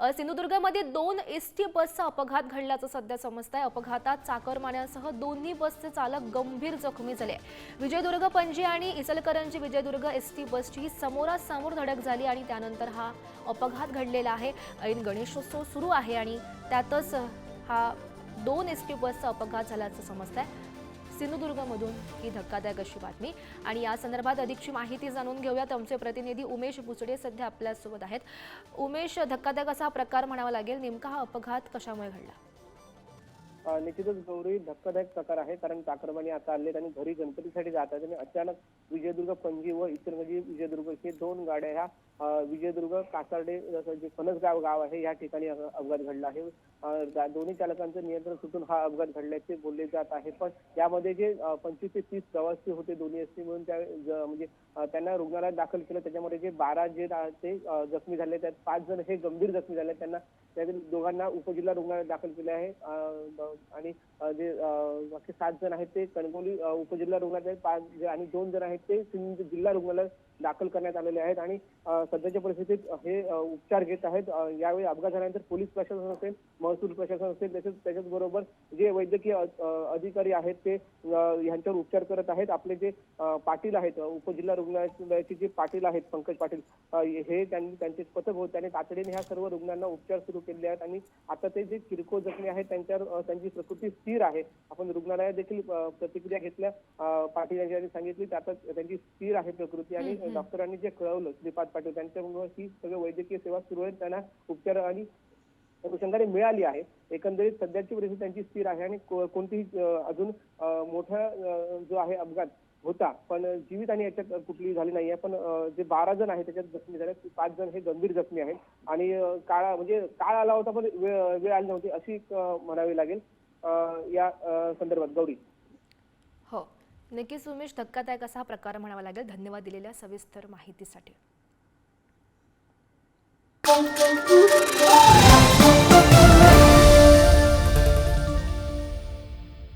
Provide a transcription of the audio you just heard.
सिंधुदुर्गमध्ये दोन S T बसचा अपघात घडल्याचं सध्या समजत आहे अपघातात चाकरमान्यासह दोन्ही बसचे चालक गंभीर जखमी झाले. विजयदुर्ग पणजी आणि इचलकरंजी विजयदुर्ग एस टी बसची समोरासमोर धडक झाली आणि त्यानंतर हा अपघात घडलेला आहे. ऐन गणेशोत्सव सुरू आहे आणि त्यातच हा दोन एस टी बसचा अपघात झाल्याचं समजत आहे सिंधुदुर्गमधून ही धक्कादायक अशी बातमी. आणि या संदर्भात अधिकची माहिती जाणून घेऊयात. आमचे प्रतिनिधी उमेश बुचडे सध्या आपल्यासोबत आहेत. उमेश धक्कादायक असा हा प्रकार म्हणावा लागेल. नेमका हा अपघात कशामुळे घडला? निश्चितच गौरी धक्कादायक प्रकार आहे. कारण चाकरमानी आता आले आणि घरी गणपतीसाठी जात आहेत. आणि अचानक विजयदुर्ग पणजी व इचलकरंजी विजयदुर्ग हे दोन गाड्या ह्या विजयदुर्ग कासार्डे जे फणसगाव गाव आहे या ठिकाणी अपघात घडला आहे. दोन्ही चालकांचं नियंत्रण सुटून हा अपघात घडल्याचे बोलले जात आहे. पण यामध्ये जे पंचवीस ते तीस प्रवासी होते दोन्ही एसटी म्हणून त्या म्हणजे त्यांना रुग्णालयात दाखल केलं. त्याच्यामध्ये जे बारा जे ते जखमी झाले त्यात पाच जण हे गंभीर जखमी झाले. त्यांना त्यातील दोघांना उपजिल्हा रुग्णालयात दाखल केले आहे. आणि जे बाकी सात जण आहेत ते कणकवली उपजिल्हा रुग्णालयात पाच जे- आणि दोन जण आहेत ते सिंध जिल्हा रुग्णालयात दाखल करण्यात आलेले आहेत आणि सध्याच्या परिस्थितीत हे उपचार घेत आहेत. यावेळी अपघात झाल्यानंतर पोलीस प्रशासन असेल महसूल प्रशासन असेल तसेच त्याच्याच बरोबर जे वैद्यकीय अधिकारी आहेत ते यांच्यावर ह्यांच्यावर उपचार करत आहेत. आपले जे पाटील आहेत उपजिल्हा रुग्णालयाचे जे पाटील आहेत पंकज पाटील हे त्यांनी त्यांचे पथक होते आणि तातडीने ह्या सर्व रुग्णांना उपचार सुरू केले आहेत आणि आता ते जे किरकोळ जखमी आहेत त्यांच्यावर त्यांची प्रकृती स्थिर आहे. आपण रुग्णालयात देखील प्रतिक्रिया घेतल्या पाटील यांनी सांगितली त्यात आता त्यांची स्थिर आहे प्रकृती आणि डॉक्टरांनी जे कळवलं श्रीपाद पाटील त्यांच्यामुळे ही सगळं वैद्यकीय सेवा सुरू आहे. त्यांना उपचार आणि अनुषंगाने मिळाली आहे. एकंदरीत सध्याची परिस्थिती त्यांची स्थिर आहे आणि कोणतीही अजून मोठा जो आहे अपघात होता पण जीवित आणि याच्यात कुठलीही झाली नाहीये. पण अ, जे बारा जण आहेत त्याच्यात जखमी झाले. पाच जण हे गंभीर जखमी आहेत. आणि काळा म्हणजे काळ आला होता पण वेळ आली नव्हती अशी म्हणावी लागेल. या संदर्भात. गौरी. हो. नक्कीच उमेश धक्कादायक असा हा प्रकार म्हणावा लागेल. धन्यवाद दिलेल्या सविस्तर माहितीसाठी.